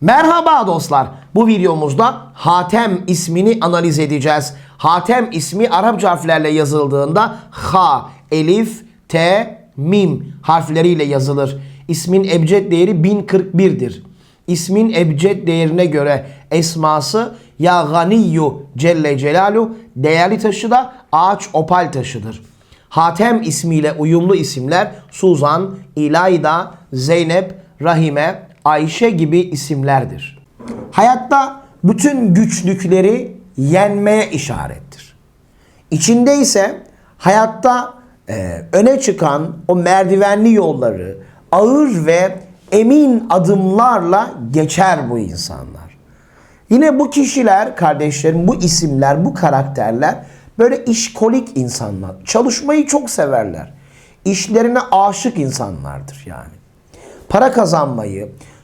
Merhaba dostlar. Bu videomuzda Hatem ismini analiz edeceğiz. Hatem ismi Arapça harflerle yazıldığında Ha, Elif, T, Mim harfleriyle yazılır. İsmin ebced değeri 1041'dir. İsmin ebced değerine göre esması Ya Ganiyyu Celle Celalu değerli taşı da ağaç opal taşıdır. Hatem ismiyle uyumlu isimler Suzan, İlayda, Zeynep, Rahime, Ayşe gibi isimlerdir. Hayatta bütün güçlükleri yenmeye işarettir. İçinde ise hayatta e, öne çıkan o merdivenli yolları ağır ve emin adımlarla geçer bu insanlar. Yine bu kişiler, kardeşlerim, bu isimler, bu karakterler böyle işkolik insanlar. Çalışmayı çok severler. İşlerine aşık insanlardır yani. Para kazanmayı,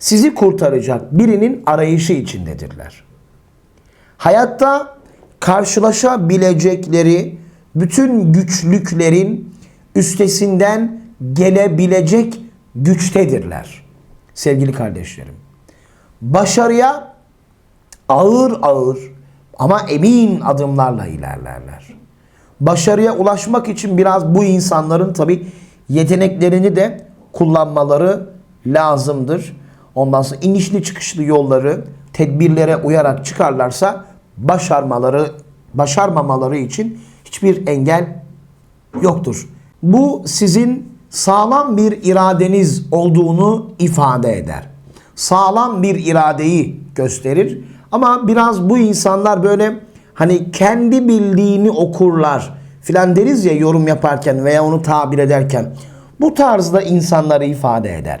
sizi kurtaracak birinin arayışı içindedirler. Hayatta karşılaşabilecekleri bütün güçlüklerin üstesinden gelebilecek güçtedirler. Sevgili kardeşlerim. Başarıya ağır ağır ama emin adımlarla ilerlerler. Başarıya ulaşmak için biraz bu insanların tabi yeteneklerini de kullanmaları lazımdır. Ondan sonra inişli çıkışlı yolları tedbirlere uyarak çıkarlarsa başarmaları başarmamaları için hiçbir engel yoktur. Bu sizin sağlam bir iradeniz olduğunu ifade eder. Sağlam bir iradeyi gösterir. Ama biraz bu insanlar böyle hani kendi bildiğini okurlar filan deriz ya yorum yaparken veya onu tabir ederken. Bu tarzda insanları ifade eder.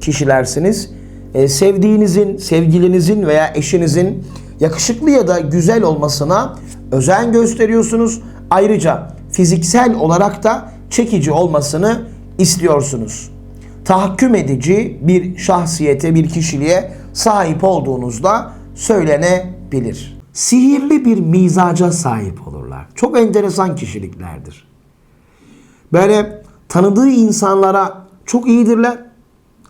kişilersiniz. Ee, sevdiğinizin, sevgilinizin veya eşinizin yakışıklı ya da güzel olmasına özen gösteriyorsunuz. Ayrıca fiziksel olarak da çekici olmasını istiyorsunuz. Tahakküm edici bir şahsiyete, bir kişiliğe sahip olduğunuzda söylenebilir. Sihirli bir mizaca sahip olurlar. Çok enteresan kişiliklerdir. Böyle tanıdığı insanlara çok iyidirler.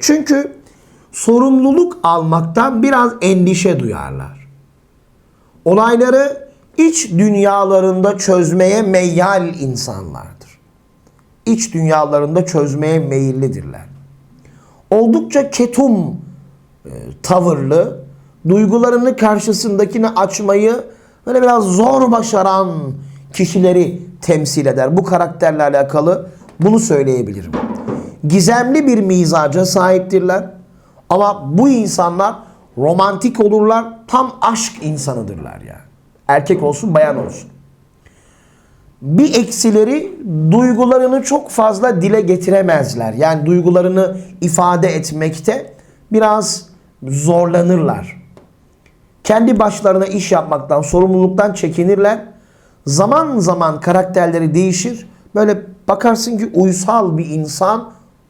Çünkü sorumluluk almaktan biraz endişe duyarlar. Olayları iç dünyalarında çözmeye meyyal insanlardır. İç dünyalarında çözmeye meyillidirler. Oldukça ketum e, tavırlı, duygularını karşısındakine açmayı böyle biraz zor başaran kişileri temsil eder. Bu karakterle alakalı bunu söyleyebilirim. Gizemli bir mizaca sahiptirler. Ama bu insanlar romantik olurlar. Tam aşk insanıdırlar yani. Erkek olsun bayan olsun. Bir eksileri duygularını çok fazla dile getiremezler. Yani duygularını ifade etmekte biraz zorlanırlar. Kendi başlarına iş yapmaktan, sorumluluktan çekinirler. Zaman zaman karakterleri değişir. Böyle bakarsın ki uysal bir insan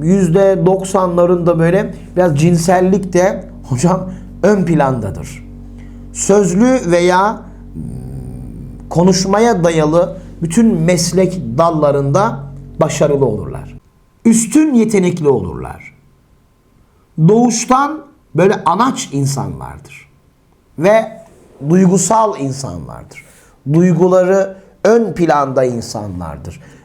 %90'larında böyle biraz cinsellik de hocam ön plandadır sözlü veya hmm, konuşmaya dayalı bütün meslek dallarında başarılı olurlar. Üstün yetenekli olurlar. Doğuştan böyle anaç insanlardır. Ve duygusal insanlardır. Duyguları ön planda insanlardır.